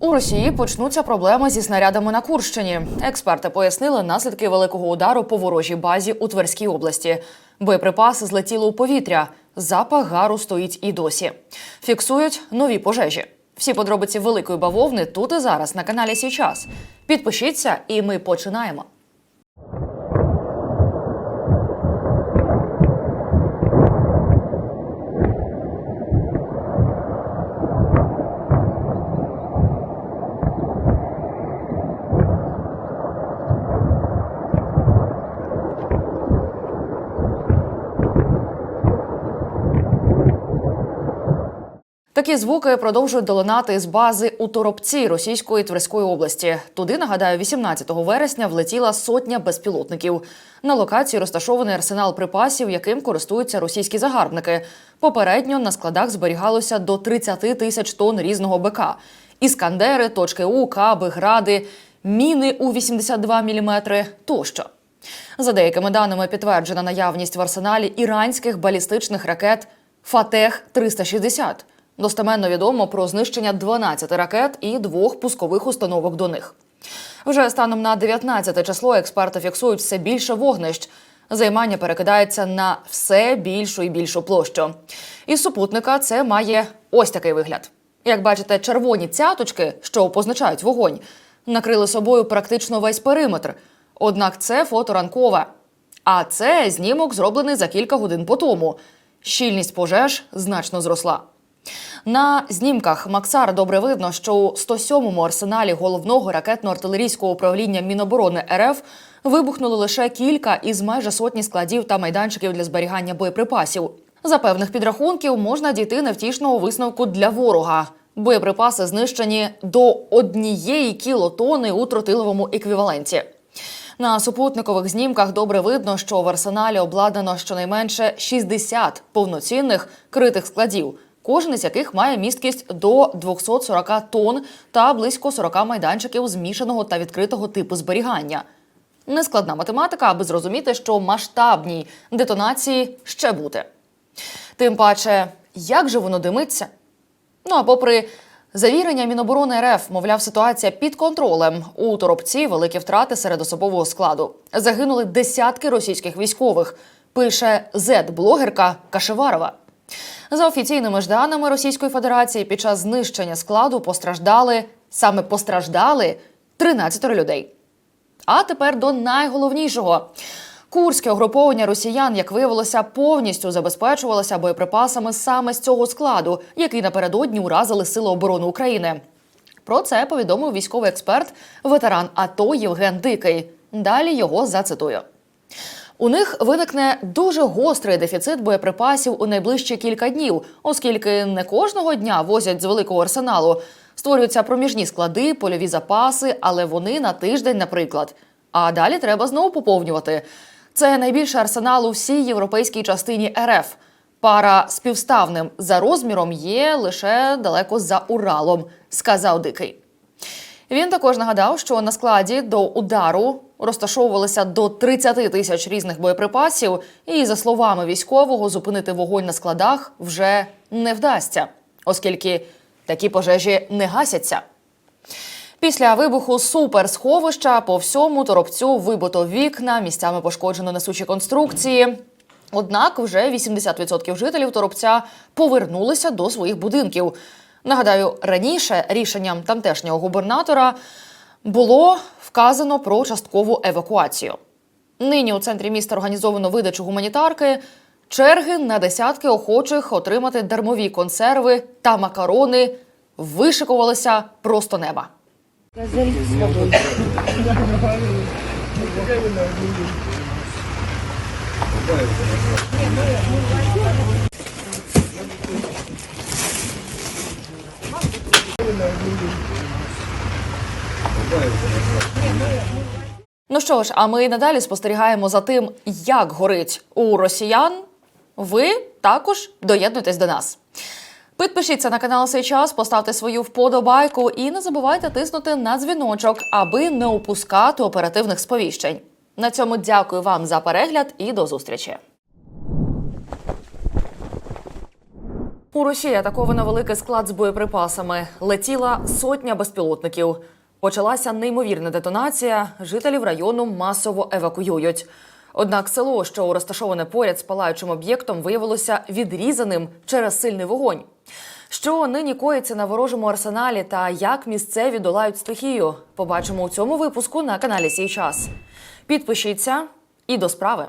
У Росії почнуться проблеми зі снарядами на Курщині. Експерти пояснили наслідки великого удару по ворожій базі у Тверській області. Боєприпаси злетіли у повітря. Запах гару стоїть і досі. Фіксують нові пожежі. Всі подробиці великої бавовни тут і зараз на каналі Сій час. Підпишіться, і ми починаємо. Такі звуки продовжують долинати з бази у Торопці Російської Тверської області. Туди нагадаю, 18 вересня влетіла сотня безпілотників. На локації розташований арсенал припасів, яким користуються російські загарбники. Попередньо на складах зберігалося до 30 тисяч тонн різного БК. Іскандери, точки У, каби, гради, міни у 82 мм тощо. За деякими даними підтверджена наявність в арсеналі іранських балістичних ракет Фатех 360 Достеменно відомо про знищення 12 ракет і двох пускових установок до них. Вже станом на 19 число експерти фіксують все більше вогнищ. Займання перекидається на все більшу і більшу площу. Із супутника це має ось такий вигляд. Як бачите, червоні цяточки, що позначають вогонь, накрили собою практично весь периметр. Однак це фото ранкове. А це знімок зроблений за кілька годин по тому. Щільність пожеж значно зросла. На знімках Максар добре видно, що у 107-му арсеналі головного ракетно-артилерійського управління Міноборони РФ вибухнули лише кілька із майже сотні складів та майданчиків для зберігання боєприпасів. За певних підрахунків можна дійти невтішного висновку для ворога. Боєприпаси знищені до однієї кілотони у тротиловому еквіваленті. На супутникових знімках добре видно, що в арсеналі обладнано щонайменше 60 повноцінних критих складів, кожен із яких має місткість до 240 тонн та близько 40 майданчиків змішаного та відкритого типу зберігання. Нескладна математика, аби зрозуміти, що масштабній детонації ще бути. Тим паче, як же воно димиться? Ну а попри завірення Міноборони РФ, мовляв, ситуація під контролем. У Торопці великі втрати серед особового складу. Загинули десятки російських військових. Пише зет-блогерка Кашеварова. За офіційними ж даними Російської Федерації, під час знищення складу постраждали саме постраждали 13 людей. А тепер до найголовнішого. Курське угруповання росіян, як виявилося, повністю забезпечувалося боєприпасами саме з цього складу, який напередодні уразили Сили оборони України. Про це повідомив військовий експерт, ветеран АТО Євген Дикий. Далі його зацитую. У них виникне дуже гострий дефіцит боєприпасів у найближчі кілька днів, оскільки не кожного дня возять з великого арсеналу. Створюються проміжні склади, польові запаси, але вони на тиждень, наприклад. А далі треба знову поповнювати. Це найбільший арсенал у всій європейській частині РФ. Пара співставним за розміром є лише далеко за Уралом, сказав Дикий. Він також нагадав, що на складі до удару розташовувалися до 30 тисяч різних боєприпасів, і за словами військового, зупинити вогонь на складах вже не вдасться, оскільки такі пожежі не гасяться. Після вибуху суперсховища по всьому торопцю вибито вікна, місцями пошкоджено несучі конструкції. Однак вже 80% жителів торопця повернулися до своїх будинків. Нагадаю, раніше рішенням тамтешнього губернатора було вказано про часткову евакуацію. Нині у центрі міста організовано видачу гуманітарки. Черги на десятки охочих отримати дармові консерви та макарони вишикувалися просто неба. Ну що ж, а ми надалі спостерігаємо за тим, як горить у росіян. Ви також доєднуйтесь до нас. Підпишіться на канал «Сей час, поставте свою вподобайку і не забувайте тиснути на дзвіночок, аби не опускати оперативних сповіщень. На цьому дякую вам за перегляд і до зустрічі. У Росії атаковано великий склад з боєприпасами. Летіла сотня безпілотників. Почалася неймовірна детонація. Жителів району масово евакуюють. Однак село, що розташоване поряд з палаючим об'єктом, виявилося відрізаним через сильний вогонь. Що нині коїться на ворожому арсеналі та як місцеві долають стихію, побачимо у цьому випуску на каналі Сій час. Підпишіться і до справи.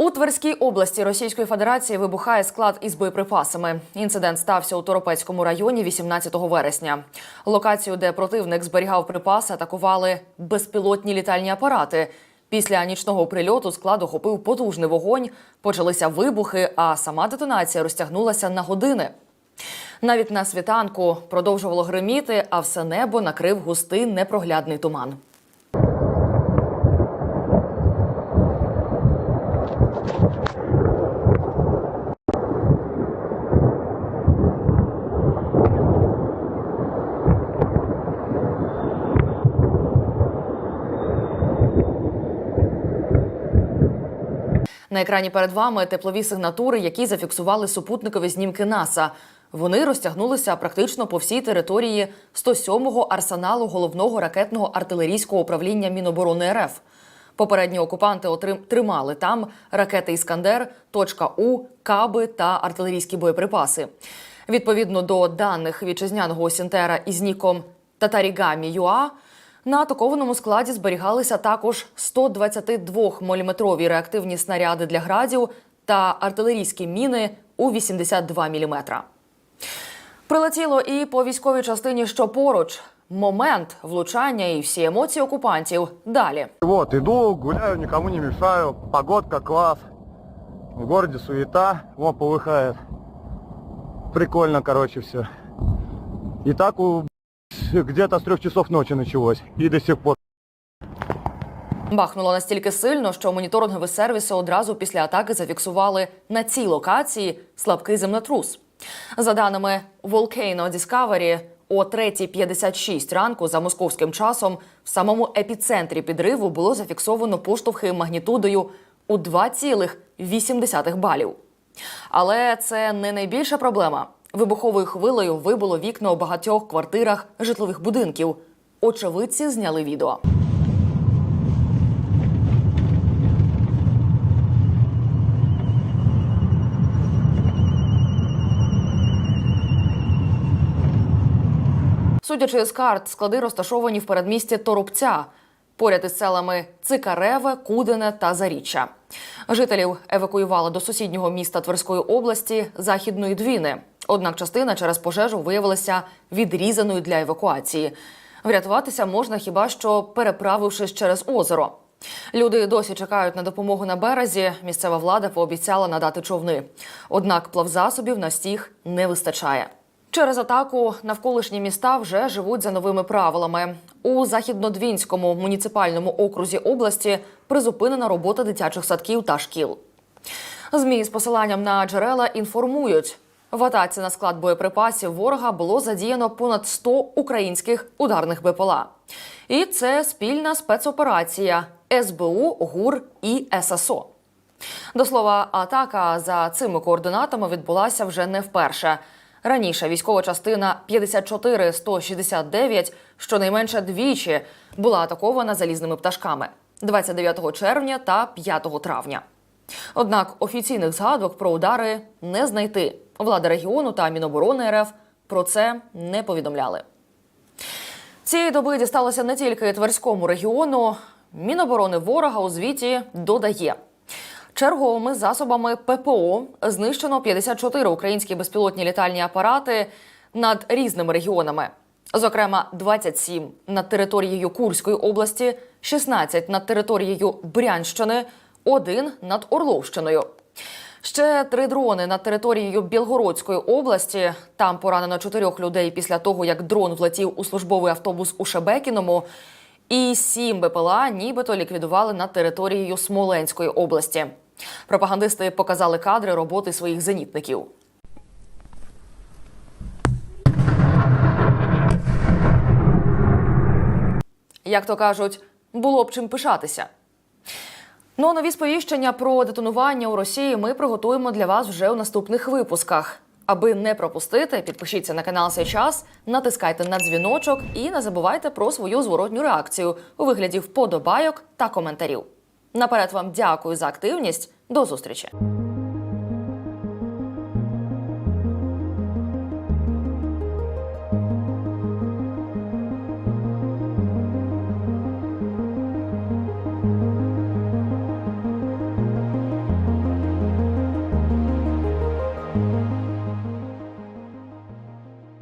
У Тверській області Російської Федерації вибухає склад із боєприпасами. Інцидент стався у Торопецькому районі 18 вересня. Локацію, де противник зберігав припаси, атакували безпілотні літальні апарати. Після нічного прильоту склад охопив потужний вогонь, почалися вибухи, а сама детонація розтягнулася на години. Навіть на світанку продовжувало гриміти, а все небо накрив густий непроглядний туман. На екрані перед вами теплові сигнатури, які зафіксували супутникові знімки НАСА. Вони розтягнулися практично по всій території 107-го арсеналу головного ракетного артилерійського управління Міноборони РФ. Попередні окупанти тримали там ракети Іскандер, точка У, каби та артилерійські боєприпаси. Відповідно до даних вітчизняного осінтера із ніком Татарігамі ЮА, на атакованому складі зберігалися також 122-мм реактивні снаряди для градів та артилерійські міни у 82 мм. Прилетіло і по військовій частині, що поруч. Момент влучання і всі емоції окупантів далі. Вот, иду, гуляю, никому не мешаю, погодка класс, в городе суета, во, полыхает. Прикольно, короче, все. И так у, где-то с трех часов ночи началось, и до сих пор. Бахнуло настільки сильно, що моніторингові сервіси одразу після атаки зафіксували на цій локації слабкий землетрус. За даними Volcano Discovery, о 3.56 ранку за московським часом в самому епіцентрі підриву було зафіксовано поштовхи магнітудою у 2,8 балів. Але це не найбільша проблема. Вибуховою хвилею вибило вікна у багатьох квартирах житлових будинків. Очевидці зняли відео. Судячи з карт, склади розташовані в передмісті Торопця, поряд із селами Цикареве, Кудине та Заріччя. Жителів евакуювали до сусіднього міста Тверської області Західної Двіни. Однак частина через пожежу виявилася відрізаною для евакуації. Врятуватися можна хіба що переправившись через озеро. Люди досі чекають на допомогу на березі. Місцева влада пообіцяла надати човни. Однак плавзасобів на стіг не вистачає. Через атаку навколишні міста вже живуть за новими правилами. У західнодвінському муніципальному окрузі області призупинена робота дитячих садків та шкіл. ЗМІ з посиланням на джерела інформують. В атаці на склад боєприпасів ворога було задіяно понад 100 українських ударних БПЛА. І це спільна спецоперація СБУ, ГУР і ССО. До слова, атака за цими координатами відбулася вже не вперше. Раніше військова частина 54-169 щонайменше двічі була атакована залізними пташками 29 червня та 5 травня. Однак офіційних згадок про удари не знайти. Влада регіону та Міноборони РФ про це не повідомляли. Цієї доби дісталося не тільки Тверському регіону. Міноборони ворога у звіті додає. Черговими засобами ППО знищено 54 українські безпілотні літальні апарати над різними регіонами. Зокрема, 27 над територією Курської області, 16 над територією Брянщини, один над Орловщиною. Ще три дрони над територією Білгородської області. Там поранено чотирьох людей після того, як дрон влетів у службовий автобус у Шебекіному. І сім БПЛА нібито ліквідували над територією Смоленської області. Пропагандисти показали кадри роботи своїх зенітників. Як то кажуть, було б чим пишатися. Ну а нові сповіщення про детонування у Росії ми приготуємо для вас вже у наступних випусках. Аби не пропустити, підпишіться на канал «Сей час, натискайте на дзвіночок і не забувайте про свою зворотню реакцію у вигляді вподобайок та коментарів. Наперед вам дякую за активність. До зустрічі!